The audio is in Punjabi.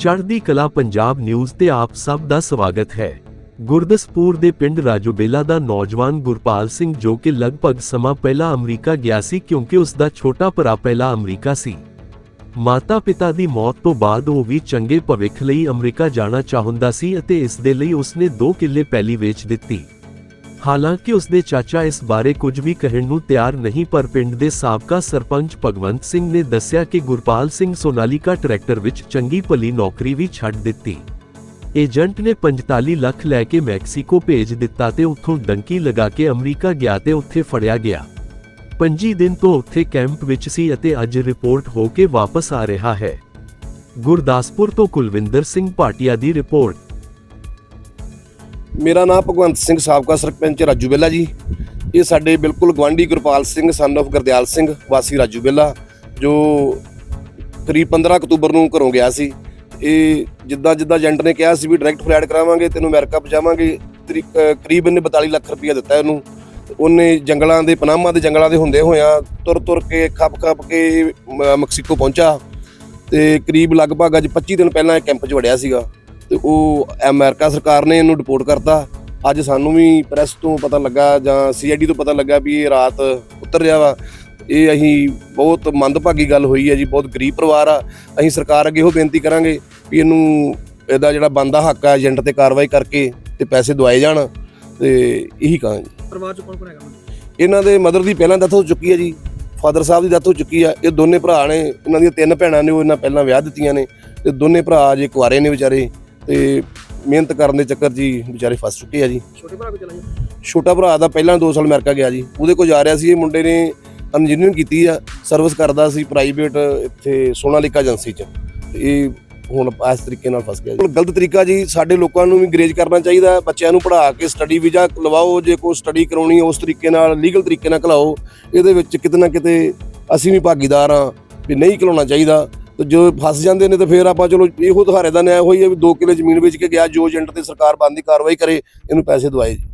ਚੜ੍ਹਦੀ ਕਲਾ ਪੰਜਾਬ ਨਿਊਜ਼ ਤੇ ਆਪ ਸਭ ਦਾ ਸਵਾਗਤ ਹੈ। ਗੁਰਦਸਪੁਰ ਦੇ ਪਿੰਡ ਰਾਜੋਬੇਲਾ ਦਾ ਨੌਜਵਾਨ ਗੁਰਪਾਲ ਸਿੰਘ ਜੋ ਕਿ ਲਗਭਗ ਸਮਾਂ ਪਹਿਲਾਂ ਅਮਰੀਕਾ ਗਿਆ ਸੀ ਕਿਉਂਕਿ ਉਸ ਦਾ ਛੋਟਾ ਭਰਾ ਪਹਿਲਾਂ ਅਮਰੀਕਾ ਸੀ। ਮਾਤਾ-ਪਿਤਾ ਦੀ ਮੌਤ ਤੋਂ ਬਾਅਦ ਉਹ ਵੀ ਚੰਗੇ ਭਵਿੱਖ ਲਈ ਅਮਰੀਕਾ ਜਾਣਾ ਚਾਹੁੰਦਾ ਸੀ ਅਤੇ ਇਸ ਦੇ ਲਈ ਉਸਨੇ 2 ਕਿੱਲੇ ਪਹਿਲੀ ਵੇਚ ਦਿੱਤੀ। ਹਾਲਾਂਕਿ ਉਸਦੇ ਚਾਚਾ ਇਸ ਬਾਰੇ ਕੁਝ ਵੀ ਕਹਿਣ ਨੂੰ ਤਿਆਰ ਨਹੀਂ, ਪਰ ਪਿੰਡ ਦੇ ਸਾਬਕਾ ਸਰਪੰਚ ਭਗਵੰਤ ਸਿੰਘ ਨੇ ਦੱਸਿਆ ਕਿ ਗੁਰਪਾਲ ਸਿੰਘ ਸੋਨਾਲੀਕਾ ਟਰੈਕਟਰ ਵਿੱਚ ਚੰਗੀ ਭਲੀ ਨੌਕਰੀ ਵੀ ਛੱਡ ਦਿੱਤੀ। ਏਜੰਟ ਨੇ 45 ਲੱਖ ਲੈ ਕੇ ਮੈਕਸੀਕੋ ਭੇਜ ਦਿੱਤਾ ਤੇ ਉੱਥੋਂ ਡੰਕੀ ਲਗਾ ਕੇ ਅਮਰੀਕਾ ਗਿਆ ਤੇ ਉੱਥੇ ਫੜਿਆ ਗਿਆ। 25 ਦਿਨ ਤੋਂ ਉੱਥੇ ਕੈਂਪ ਵਿੱਚ ਸੀ ਅਤੇ ਅੱਜ ਰਿਪੋਰਟ ਹੋ ਕੇ ਵਾਪਸ ਆ ਰਿਹਾ ਹੈ। ਗੁਰਦਾਸਪੁਰ ਤੋਂ ਕੁਲਵਿੰਦਰ ਸਿੰਘ ਭਾਟੀਆ ਦੀ ਰਿਪੋਰਟ। ਮੇਰਾ ਨਾਮ ਭਗਵੰਤ ਸਿੰਘ ਸਾਬਕਾ ਸਰਪੰਚ ਰਾਜੂ ਬੇਲਾ ਜੀ। ਇਹ ਸਾਡੇ ਬਿਲਕੁਲ ਗਵਾਂਢੀ ਗੁਰਪਾਲ ਸਿੰਘ ਸਨ of ਗੁਰਦਿਆਲ ਸਿੰਘ, ਵਾਸੀ ਰਾਜੂ ਬੇਲਾ, ਜੋ ਕਰੀਬ 15 ਅਕਤੂਬਰ ਨੂੰ ਘਰੋਂ ਗਿਆ ਸੀ। ਇਹ ਜਿੱਦਾਂ ਜਿੱਦਾਂ ਏਜੰਟ ਨੇ ਕਿਹਾ ਸੀ ਵੀ ਡਾਇਰੈਕਟ ਫਲਾਈਟ ਕਰਾਵਾਂਗੇ ਤੈਨੂੰ ਅਮਰੀਕਾ ਪਹੁੰਚਾਵਾਂਗੇ, ਤਰੀ- ਕਰੀਬ ਇਹਨੇ 42 ਲੱਖ ਰੁਪਇਆ ਦਿੱਤਾ ਇਹਨੂੰ। ਉਹਨੇ ਜੰਗਲਾਂ ਦੇ, ਪਨਾਮਾ ਦੇ ਜੰਗਲਾਂ ਦੇ ਹੁੰਦੇ ਹੋਇਆਂ ਤੁਰ ਤੁਰ ਕੇ, ਖੱਪ ਖੱਪ ਕੇ ਮ- ਮੈਕਸੀਕੋ ਪਹੁੰਚਾ। ਤੇ ਕਰੀਬ ਲਗਭਗ ਅੱਜ 25 ਦਿਨ ਪਹਿਲਾਂ ਇਹ ਕੈਂਪ 'ਚ ਵੜਿਆ ਸੀਗਾ। ਤੇ ਉਹ ਅਮਰੀਕਾ ਸਰਕਾਰ ਨੇ ਇਹਨੂੰ ਡਿਪੋਰਟ ਕਰਤਾ। ਅੱਜ ਸਾਨੂੰ ਵੀ ਪ੍ਰੈਸ ਤੋਂ ਪਤਾ ਲੱਗਾ ਜਾਂ ਸੀਆਈਡੀ ਤੋਂ ਪਤਾ ਲੱਗਾ ਵੀ ਇਹ ਰਾਤ ਉਤਰ ਰਿਹਾ ਵਾ। ਇਹ ਅਸੀਂ ਬਹੁਤ ਮੰਦਭਾਗੀ ਗੱਲ ਹੋਈ ਹੈ ਜੀ ਬਹੁਤ ਗਰੀਬ ਪਰਿਵਾਰ ਆ। ਅਸੀਂ ਸਰਕਾਰ ਅੱਗੇ ਇਹੋ ਬੇਨਤੀ ਕਰਾਂਗੇ ਵੀ ਇਹਨੂੰ ਇਹਦਾ ਜਿਹੜਾ ਬੰਦਾ ਹੱਕ ਆ ਏਜੰਟ ਤੇ ਕਾਰਵਾਈ ਕਰਕੇ ਤੇ ਪੈਸੇ ਦਵਾਏ ਜਾਣ ਤੇ ਇਹੀ ਕਹਾਂਗੇ। ਪਰਿਵਾਰ ਚ ਕੌਣ ਕੌਣ ਹੈਗਾ? ਇਹਨਾਂ ਦੇ ਮਦਰ ਦੀ ਪਹਿਲਾਂ ਡੈਥ ਹੋ ਚੁੱਕੀ ਹੈ ਜੀ ਫਾਦਰ ਸਾਹਿਬ ਦੀ ਡੈਥ ਹੋ ਚੁੱਕੀ ਆ। ਇਹ ਦੋਨੇ ਭਰਾ ਨੇ ਇਹਨਾਂ ਦੀਆਂ ਤਿੰਨ ਭੈਣਾਂ ਨੇ ਉਹ ਇਹਨਾਂ ਪਹਿਲਾਂ ਵਿਆਹ ਦਿੱਤੀਆਂ ਨੇ। ਤੇ ਦੋਨੇ ਭਰਾ ਜੇ ਕੁਆਰੇ ਨੇ ਵਿਚਾਰੇ। ਤੇ ਮਿਹਨਤ ਕਰਨ ਦੇ ਚੱਕਰ ਹੀ ਵਿਚਾਰੇ ਫਸ ਚੁੱਕੇ ਆ ਜੀ। ਛੋਟੇ ਭਰਾ ਵੀ ਚਲਾ ਜੀ ਛੋਟਾ ਭਰਾ ਦਾ ਪਹਿਲਾਂ 2 ਸਾਲ ਅਮਰੀਕਾ ਗਿਆ ਜੀ। ਉਹਦੇ ਕੋਲ ਜਾ ਰਿਹਾ ਸੀ ਇਹ ਮੁੰਡੇ ਨੇ ਇੰਜੀਨੀਅਰਿੰਗ ਕੀਤੀ ਆ ਸਰਵਿਸ ਕਰਦਾ ਸੀ ਪ੍ਰਾਈਵੇਟ ਇੱਥੇ ਸੋਨਾਲੀਕਾ ਏਜੰਸੀ 'ਚ। ਤੇ ਇਹ ਹੁਣ ਇਸ ਤਰੀਕੇ ਨਾਲ ਫਸ ਗਿਆ ਜੀ। ਗਲਤ ਤਰੀਕਾ ਜੀ ਸਾਡੇ ਲੋਕਾਂ ਨੂੰ ਵੀ ਗਰੇਜ ਕਰਨਾ ਚਾਹੀਦਾ। ਬੱਚਿਆਂ ਨੂੰ ਪੜ੍ਹਾ ਕੇ ਸਟੱਡੀ ਵੀਜ਼ਾ ਲਵਾਓ ਜੇ ਕੋਈ ਸਟੱਡੀ ਕਰਾਉਣੀ ਉਸ ਤਰੀਕੇ ਨਾਲ ਲੀਗਲ ਤਰੀਕੇ ਨਾਲ ਘਲਾਓ ਇਹਦੇ ਵਿੱਚ ਕਿਤੇ ਨਾ ਕਿਤੇ ਅਸੀਂ ਵੀ ਭਾਗੀਦਾਰ ਹਾਂ ਵੀ ਨਹੀਂ ਘਲਾਉਣਾ ਚਾਹੀਦਾ। ਤੇ ਜੋ ਫਸ ਜਾਂਦੇ ਨੇ ਤੇ ਫਿਰ ਆਪਾਂ ਚਲੋ ਇਹੋ ਤੁਹਾਰੇ ਦਾ ਨਿਆਂ ਹੋਈ ਹੈ ਵੀ 2 ਕਿੱਲੇ ਜ਼ਮੀਨ ਵੇਚ ਕੇ ਗਿਆ, ਜੋ ਏਜੰਟ ਤੇ ਸਰਕਾਰ ਬੰਦੀ ਕਾਰਵਾਈ ਕਰੇ, ਇਹਨੂੰ ਪੈਸੇ ਦਵਾਏ ਜੀ।